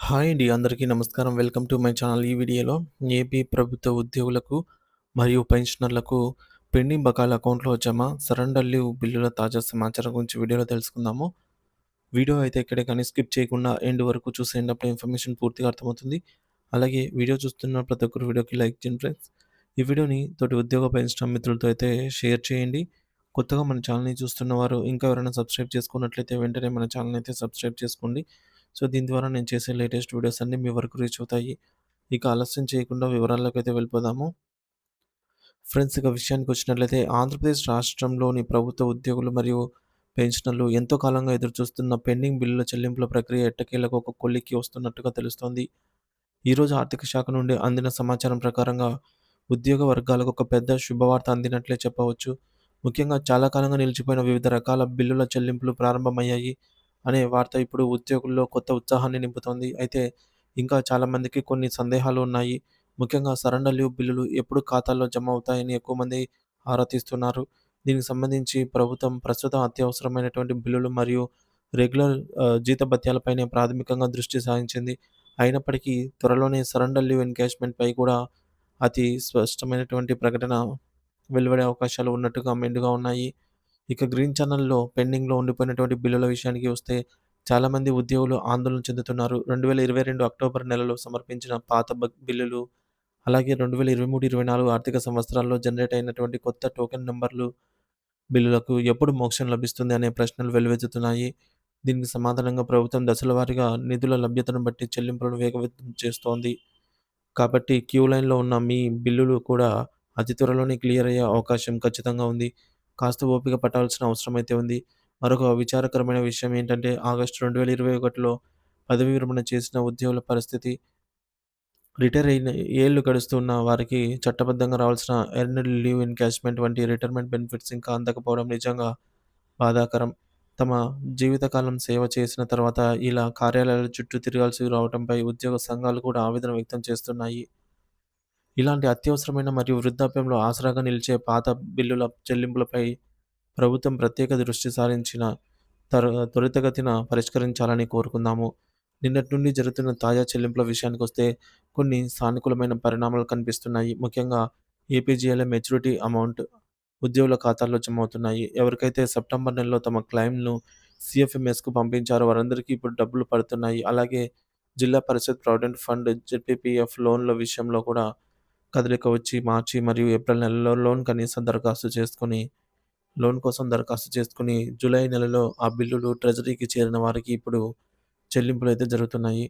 Hi అండి. అందరికీ నమస్కారం. Welcome to my channel. ఈ వీడియోలో ఏపీ ప్రభుత్వ ఉద్యోగులకు మరియు పెన్షనర్లకు పెండింగ్ బకాయిల అకౌంట్‌లో జమ, సరెండర్ లీవ్ బిల్లుల తాజా సమాచారం గురించి వీడియోలో తెలుసుకుందాము. వీడియో అయితే ఎక్కడే కానీ స్కిప్ చేయకుండా ఎండ్ వరకు చూసేయండి. అప్పుడు ఇన్ఫర్మేషన్ పూర్తిగా అర్థమవుతుంది. అలాగే వీడియో చూస్తున్న ప్రతి ఒక్కరు వీడియోకి లైక్ చేయండి ఫ్రెండ్స్. ఈ వీడియోని తోటి ఉద్యోగ పెన్షన్ మిత్రులతో అయితే షేర్ చేయండి. కొత్తగా మన ఛానల్‌ని చూస్తున్న వారు ఇంకా ఎవరైనా సబ్స్క్రైబ్ చేసుకున్నట్లయితే వెంటనే మన ఛానల్‌ని అయితే సబ్స్క్రైబ్ చేసుకోండి. సో, దీని ద్వారా నేను చేసే లేటెస్ట్ వీడియోస్ అన్నీ మీ వరకు రీచ్ అవుతాయి. ఇక ఆలస్యం చేయకుండా వివరాల్లోకైతే వెళ్ళిపోదాము. ఫ్రెండ్స్ ఇక విషయానికి వచ్చినట్లయితే ఆంధ్రప్రదేశ్ రాష్ట్రంలోని ప్రభుత్వ ఉద్యోగులు మరియు పెన్షనర్లు ఎంతో కాలంగా ఎదురుచూస్తున్న పెండింగ్ బిల్లుల చెల్లింపుల ప్రక్రియ ఎట్టకేలకు ఒక కొలిక్కి వస్తున్నట్టుగా తెలుస్తోంది. ఈరోజు ఆర్థిక శాఖ నుండి అందిన సమాచారం ప్రకారంగా ఉద్యోగ వర్గాలకు ఒక పెద్ద శుభవార్త అందినట్లే చెప్పవచ్చు. ముఖ్యంగా చాలా కాలంగా నిలిచిపోయిన వివిధ రకాల బిల్లుల చెల్లింపులు ప్రారంభమయ్యాయి అనే వార్త ఇప్పుడు ఉద్యోగుల్లో కొత్త ఉత్సాహాన్ని నింపుతోంది. అయితే ఇంకా చాలామందికి కొన్ని సందేహాలు ఉన్నాయి. ముఖ్యంగా సరెండర్ లీవ్ బిల్లులు ఎప్పుడు ఖాతాల్లో జమ అవుతాయని ఎక్కువ మంది ఆరా తీస్తున్నారు. దీనికి సంబంధించి ప్రభుత్వం ప్రస్తుతం అత్యవసరమైనటువంటి బిల్లులు మరియు రెగ్యులర్ జీతభత్యాలపైనే ప్రాథమికంగా దృష్టి సారించింది. అయినప్పటికీ త్వరలోనే సరెండర్ లీవ్ ఎన్‌క్యాష్‌మెంట్‌పై కూడా అతి స్పష్టమైనటువంటి ప్రకటన వెలువడే అవకాశాలు ఉన్నట్టుగా మెండుగా ఉన్నాయి. ఇక గ్రీన్ ఛానల్లో పెండింగ్‌లో ఉండిపోయినటువంటి బిల్లుల విషయానికి వస్తే చాలామంది ఉద్యోగులు ఆందోళన చెందుతున్నారు. 2022 అక్టోబర్ నెలలో సమర్పించిన పాత బ బిల్లులు, అలాగే 2023, 24 ఆర్థిక సంవత్సరాల్లో జనరేట్ అయినటువంటి కొత్త టోకెన్ నెంబర్లు బిల్లులకు ఎప్పుడు మోక్షం లభిస్తుంది అనే ప్రశ్నలు వెల్లువెత్తుతున్నాయి. దీనికి సమాధానంగా ప్రభుత్వం దశల వారీగా నిధుల లభ్యతను బట్టి చెల్లింపులను వేగవంతం చేస్తోంది. కాబట్టి క్యూ లైన్‌లో ఉన్న మీ బిల్లులు కూడా అతి త్వరలోనే క్లియర్ అయ్యే అవకాశం ఖచ్చితంగా ఉంది. కాస్త ఓపిక పట్టాల్సిన అవసరమైతే ఉంది. మరొక విచారకరమైన విషయం ఏంటంటే ఆగస్టు 2021లో పదవీ విరమణ చేసిన ఉద్యోగుల పరిస్థితి. రిటైర్ అయిన ఏళ్ళు గడుస్తున్న వారికి చట్టబద్ధంగా రావాల్సిన ఎర్నడ్ లీవ్ ఎన్కాష్మెంట్ వంటి రిటైర్మెంట్ బెనిఫిట్స్ ఇంకా అందకపోవడం నిజంగా బాధాకరం. తమ జీవితకాలం సేవ చేసిన తర్వాత ఇలా కార్యాలయాల చుట్టూ తిరగాల్సి రావడంపై ఉద్యోగ సంఘాలు కూడా ఆవేదన వ్యక్తం చేస్తున్నాయి. ఇలాంటి అత్యవసరమైన మరియు వృద్ధాప్యంలో ఆసరాగా నిలిచే పాత బిల్లుల చెల్లింపులపై ప్రభుత్వం ప్రత్యేక దృష్టి సారించిన తర త్వరితగతిన పరిష్కరించాలని కోరుకుందాము. నిన్నటి నుండి జరుగుతున్న తాజా చెల్లింపుల విషయానికి వస్తే కొన్ని సానుకూలమైన పరిణామాలు కనిపిస్తున్నాయి. ముఖ్యంగా ఏపీజీఎల్ మెచ్యూరిటీ అమౌంట్ ఉద్యోగుల ఖాతాల్లో జమ అవుతున్నాయి. ఎవరికైతే సెప్టెంబర్ నెలలో తమ క్లెయిమ్‌ను సిఎఫ్ఎంఎస్కు పంపించారో వారందరికీ ఇప్పుడు డబ్బులు పడుతున్నాయి. అలాగే జిల్లా పరిషత్ ప్రావిడెంట్ ఫండ్, జెడ్పీపీఎఫ్ లోన్‌ల విషయంలో కూడా కదలిక వచ్చి మార్చి మరియు ఏప్రిల్ నెలలో లోన్ కనీసం దరఖాస్తు చేసుకొని లోన్ కోసం దరఖాస్తు చేసుకుని జూలై నెలలో ఆ బిల్లులు ట్రెజరీకి చేరిన వారికి ఇప్పుడు చెల్లింపులు అయితే జరుగుతున్నాయి.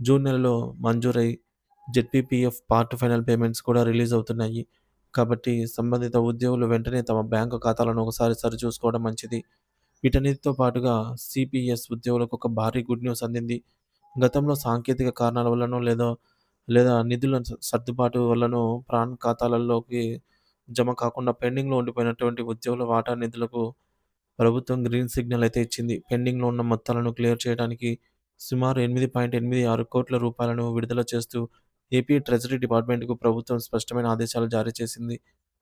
జూన్ నెలలో మంజూరై జెడ్పీపీఎఫ్ పార్ట్ ఫైనల్ పేమెంట్స్ కూడా రిలీజ్ అవుతున్నాయి. కాబట్టి సంబంధిత ఉద్యోగులు వెంటనే తమ బ్యాంకు ఖాతాలను ఒకసారి సరిచూసుకోవడం మంచిది. వీటన్నిటితో పాటుగా సీపీఎస్ ఉద్యోగులకు ఒక భారీ గుడ్ న్యూస్ అందింది. గతంలో సాంకేతిక కారణాల వల్లనో లేదో లేదా నిధుల సర్దుబాటు వల్లనో ప్రాన్ ఖాతాలలోకి జమ కాకుండా పెండింగ్‌లో ఉండిపోయినటువంటి ఉద్యోగుల వాటా నిధులకు ప్రభుత్వం గ్రీన్ సిగ్నల్ అయితే ఇచ్చింది. పెండింగ్‌లో ఉన్న మొత్తాలను క్లియర్ చేయడానికి సుమారు 8.86 కోట్ల రూపాయలను విడుదల చేస్తూ ఏపీ ట్రెజరీ డిపార్ట్మెంట్‌కు ప్రభుత్వం స్పష్టమైన ఆదేశాలు జారీ చేసింది.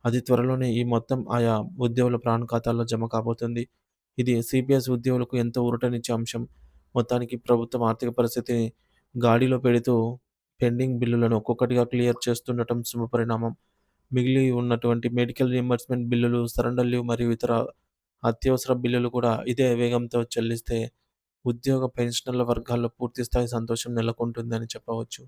అది త్వరలోనే ఈ మొత్తం ఆయా ఉద్యోగుల ప్రాణ ఖాతాల్లో జమ కాబోతుంది. ఇది సిపిఎస్ ఉద్యోగులకు ఎంతో ఊరటనిచ్చే అంశం. మొత్తానికి ప్రభుత్వం ఆర్థిక పరిస్థితిని గాడిలో పెడుతూ పెండింగ్ బిల్లులను ఒక్కొక్కటిగా క్లియర్ చేస్తుండటం శుభపరిణామం. మిగిలి ఉన్నటువంటి మెడికల్ రియంబర్స్మెంట్ బిల్లులు, సరెండర్ లీవ్ మరియు ఇతర అత్యవసర బిల్లులు కూడా ఇదే వేగంతో చెల్లిస్తే ఉద్యోగ పెన్షనర్ల వర్గాల్లో పూర్తి స్థాయి సంతోషం నెలకొంటుందని చెప్పవచ్చు.